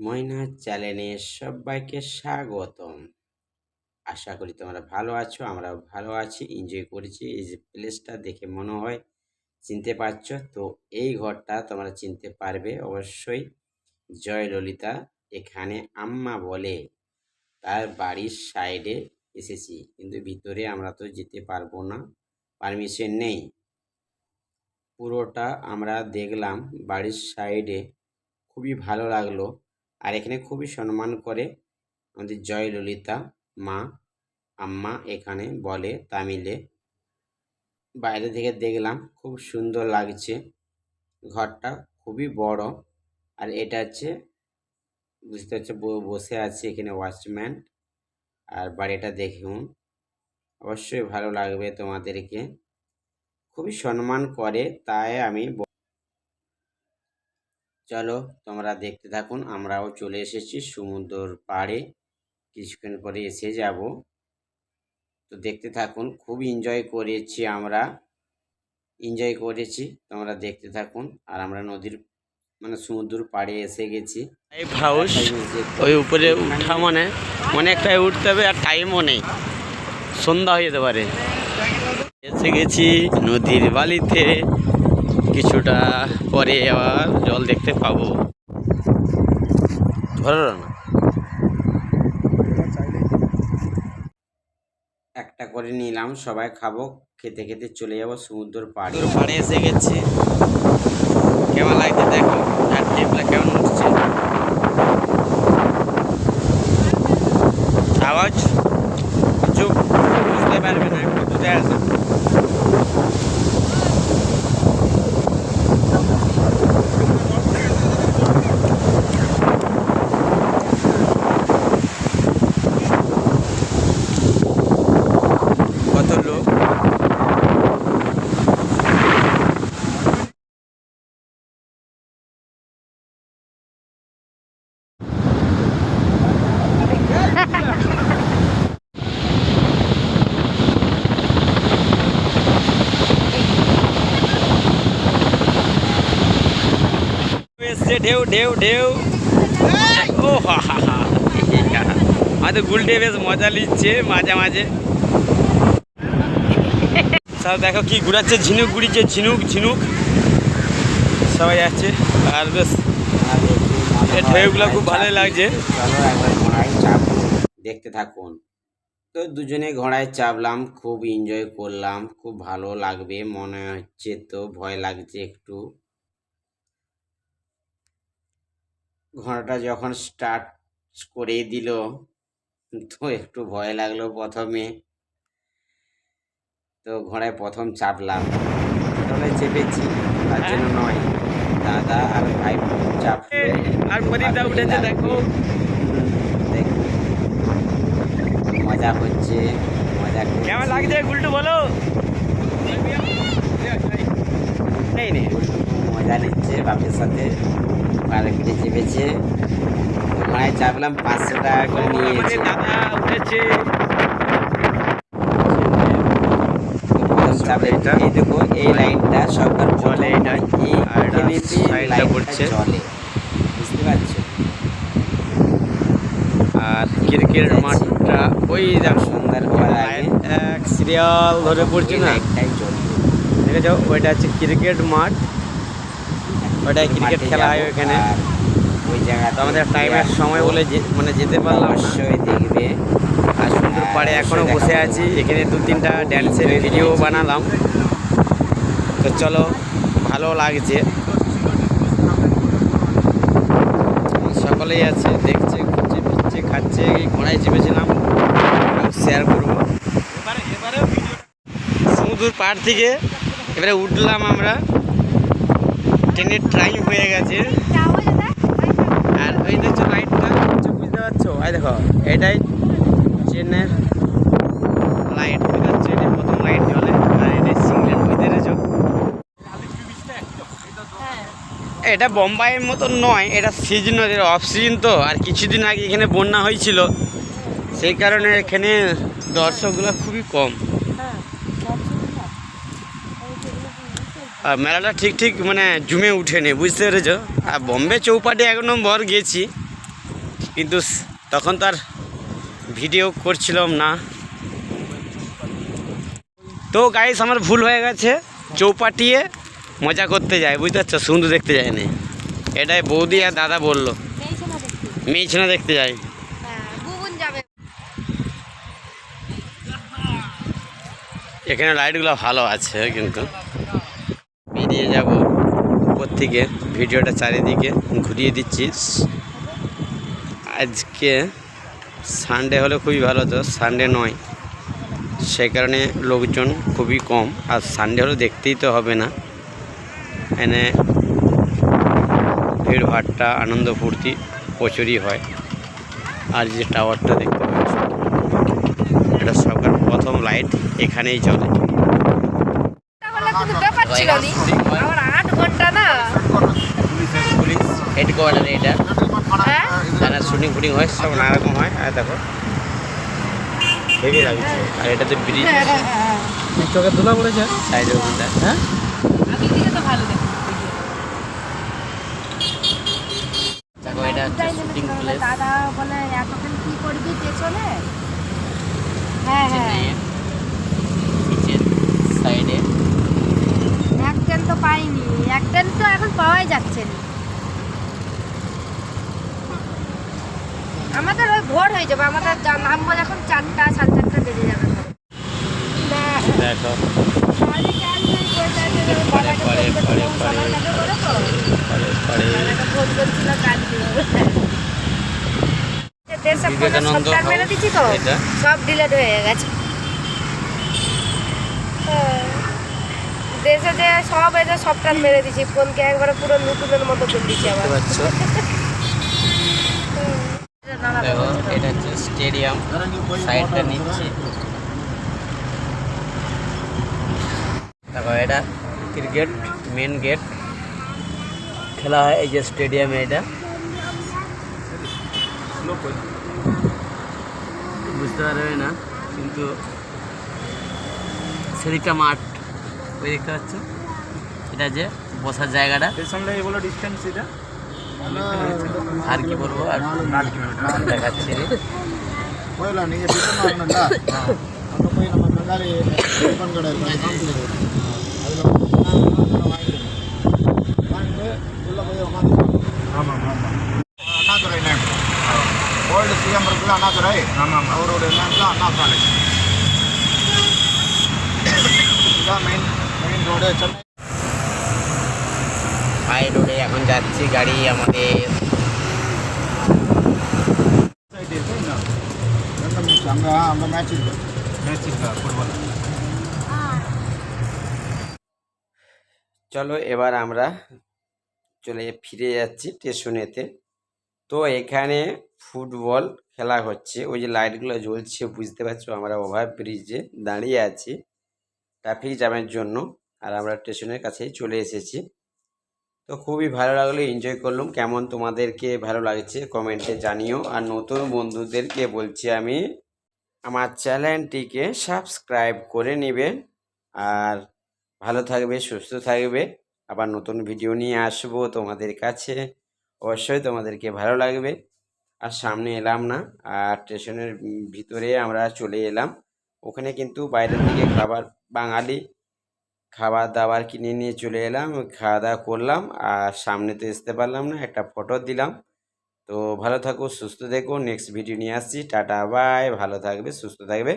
ময়না চ্যানেলে সবাইকে স্বাগতম। আশা করি তোমরা ভালো আছো, আমরাও ভালো আছি এনজয় করেছি। এই যে প্লেসটা দেখে মনে হয় চিনতে পারছ। তো এই ঘরটা তোমরা চিনতে পারবে অবশ্যই। জয় ললিতা এখানে আম্মা বলে তার বাড়ির সাইডে এসেছি। কিন্তু ভিতরে আমরা তো যেতে পারব না পারমিশন নেই। পুরোটা আমরা দেখলাম বাড়ির সাইডে খুবই ভালো লাগল। আর এখানে খুবই সম্মান করে আমাদের জয়ললিতা মা, আম্মা এখানে বলে তামিলে। বাইরে থেকে দেখলাম খুব সুন্দর লাগছে। ঘরটা খুবই বড়। আর এটা হচ্ছে, বুঝতে হচ্ছে বসে আছে এখানে ওয়াচম্যান। আর বাড়িটা দেখুন, অবশ্যই ভালো লাগবে তোমাদেরকে। খুবই সম্মান করে, তাই আমি চলো তোমরা দেখতে থাকুন, আমরাও চলে এসেছি সমুদ্রর পাড়ে। কিছুক্ষণ পরে এসে যাব। তো দেখতে থাকুন, খুব এনজয় করেছি আমরা। এনজয় করেছি, তোমরা দেখতে থাকুন। আর আমরা নদীর মানে সমুদ্র পাড়ে এসে গেছি। হাউস ওই উপরে উঠা মানে অনেকটাই উঠতে হবে আর টাইমও নেই। সন্ধ্যা হয়ে যেতে পারে। এসে গেছি নদীর বালিতে। কিছুটা পরে আবার জল দেখতে পাবো। ধরো না। একটা করে নিলাম সবাই খাব খেতে খেতে চলে যাব সমুদ্র পাড়ে। পাড়ে এসে গেছে। কেমন লাগছে দেখো আর টেপলা কেমন উঠছে আওয়াজ কিছু বুঝতে পারবে না একটু দূরে আসো কত লোক এসছে ঢেউ ঢেউ ঢেউ। ও, হা হা হা। আমাদের গুলটে বেশ মজা নিচ্ছে মাঝে মাঝে। সব দেখো কি ঘুরাচ্ছে, ঝিনুক ঘুরিচ্ছে ঝিনুক ঝিনুক। সবাই যাচ্ছে, আর বেশ এই ঢেউগুলো খুব ভালোই লাগছে। দেখতে থাকুন। তো দুজনে ঘোড়ায় চাপলাম, খুব এনজয় করলাম, খুব ভালো লাগবে মনে হচ্ছে তো, ভয় লাগছে একটু। ঘোড়াটা যখন স্টার্ট করে দিল তো একটু ভয় লাগল প্রথমে। তো ঘোড়ায় প্রথম চাপলাম। তবে চেপেছি তার জন্য নয়। দাদা আর ভাই চাপলো আর উঠেছে দেখো। মজা হচ্ছে মজা। কেমন লাগছে গুলটু বলো? নেই নেই মজা নিচ্ছে বাপের সাথে। চেপেছে ঘোড়ায় চাপলাম পাঁচশো টাকা করে উঠেছে। এই দেখো এই লাইনটা সরকার জলে এটা, এই আর এটা লাইনটা পড়ছে। বুঝতে পারছ? আর ক্রিকেট মাঠটা ওই দেখো সুন্দর এক সিরিয়াল ধরে পড়ছে না? ওইটা হচ্ছে ক্রিকেট মাঠ। ওটাই ক্রিকেট খেলা হয় ওইখানে। ওই জায়গা তো আমাদের টাইমের সময় বলে যে- মানে যেতে পারলাম অবশ্যই দেখবে আর সুন্দর পাড়ে এখনও বসে আছি। এখানে দু তিনটা ড্যান্সের ভিডিও বানালাম। তো চলো ভালো লাগছে। সকলেই আছে দেখছে ঘুরছে ফিরছে খাচ্ছে এই ঘোড়ায় চেপেছিলাম। শেয়ার করব। সমুদ্র পাড় থেকে এবারে উঠলাম আমরা। ট্রেনের টাইম হয়ে গেছে। আর ওই দেখছ লাইটটা কিছু বুঝতে পারছ? এই দেখো এটাই ট্রেনের লাইট এটা ট্রেনের প্রথম লাইট জ্বলে আর এটাই সিগন্যাল বুঝতে পেরেছ এটা বোম্বাইয়ের মতো নয় এটা সিজন অফ সিজন তো আর কিছুদিন আগে এখানে বন্যা হয়েছিল। সেই কারণে এখানে দর্শকগুলো খুবই কম আর মেলাটা ঠিক ঠিক মানে জুমে উঠেনি, বুঝতে পেরেছ? আর বম্বে চৌপাটি এক নম্বর গেছি, কিন্তু তখন তো আর ভিডিও করছিলাম না। তো গাইস আমার ভুল হয়ে গেছে, চৌপাটিয়ে মজা করতে যায় বুঝতে পারছ? সুন্দর দেখতে যায়নি এটাই বৌদি আর দাদা বলল মেয়ে দেখতে যাবে এখানে লাইটগুলো ভালো আছে কিন্তু। বেরিয়ে যাব উপর থেকে। ভিডিওটা চারিদিকে ঘুরিয়ে দিচ্ছি। আজকে সানডে হলে খুবই ভালো হতো সানডে নয়। সে কারণে লোকজন খুবই কম। আর সানডে হলে দেখতেই তো হবে না। এনে ভিড় ভাট্টা আনন্দ ফুর্তি প্রচুরই হয়। আর যে টাওয়ারটা দেখতে পাচ্ছি, এটা সরকার প্রথম লাইট এখানেই চলে। নি আমার আট ঘণ্টা না। পুলিশ হেডকোয়ার্টার এটা। হ্যাঁ? শুটিং ফুটিং হয় সব নানা রকম হয়। আর দেখো হেভি লাগছে। আর এটা তো ব্রিজ চোখে ধুলা পড়েছে সাইডের ওখানটা হ্যাঁ? ভালো দেখো দেখো এটা শুটিং প্লেস দাদা বলে এতক্ষণ কি করবি পেছনে? হ্যাঁ হ্যাঁ। সাইডে ট্রেন তো পাইনি এক ট্রেন তো এখন পাওয়াই যাচ্ছে না। আমাদের ওই ভোর হয়ে যাবে আমাদের নামবো যখন চারটা সাড়ে চারটা বেজে যাবে। দেখো। সব ডিলেট হয়ে গেছে। দেশে যে সব যে সবটা মেরে দিচ্ছি ফোনকে একবারে পুরো নতুনের মতো করে দিচ্ছি আবার। দেখো, এটা হচ্ছে স্টেডিয়াম। সাইডটা নিচ্ছি। দেখো, এটা ক্রিকেট, মেন গেট। খেলা হয় এই যে স্টেডিয়ামে এটা। বুঝতে পারবে না, কিন্তু সেদিকটা মাঠ। ওই দেখতে পাচ্ছ এটা যে বসার জায়গাটা। পেছনটা এগুলো ডিস্টেন্স এটা। আর কি বলবো আর দেখাচ্ছি। அண்ணாதுரை நேம் ஓல்டு சிஎம் இருக்குல்ல அண்ணாதுரை அவருடைய நேம் தான் அண்ணா காலேஜ் இதுதான் மெயின் হাই রোডে এখন যাচ্ছি গাড়ি আমাদের। চলো এবার আমরা চলে ফিরে যাচ্ছি স্টেশনেতে তো এখানে ফুটবল খেলা হচ্ছে। ওই যে লাইটগুলো জ্বলছে বুঝতে পারছ আমরা ওভার ব্রিজে দাঁড়িয়ে আছি। ট্রাফিক জ্যামের জন্য। আর আমরা স্টেশনের কাছেই চলে এসেছি। তো খুবই ভালো লাগল এনজয় করলাম। কেমন তোমাদেরকে ভালো লাগছে কমেন্টে জানিও। আর নতুন বন্ধুদেরকে বলছি আমি, আমার চ্যানেলটিকে সাবস্ক্রাইব করে নেবেন আর ভালো থাকবে, সুস্থ থাকবে। আবার নতুন ভিডিও নিয়ে আসব তোমাদের কাছে। অবশ্যই তোমাদেরকে ভালো লাগবে। আর সামনে এলাম না, আর স্টেশনের ভিতরে আমরা চলে এলাম। ওখানে কিন্তু বাইরের দিকে খাবার বাঙালি খাবার দাবার কিনে নিয়ে চলে এলাম খাওয়া দাওয়া করলাম আর সামনে তো আসতে পারলাম না, একটা ফটো দিলাম। তো ভালো থাকো, সুস্থ থেকো নেক্সট ভিডিও নিয়ে আসছি, টাটা বাই ভালো থাকবে, সুস্থ থাকবে।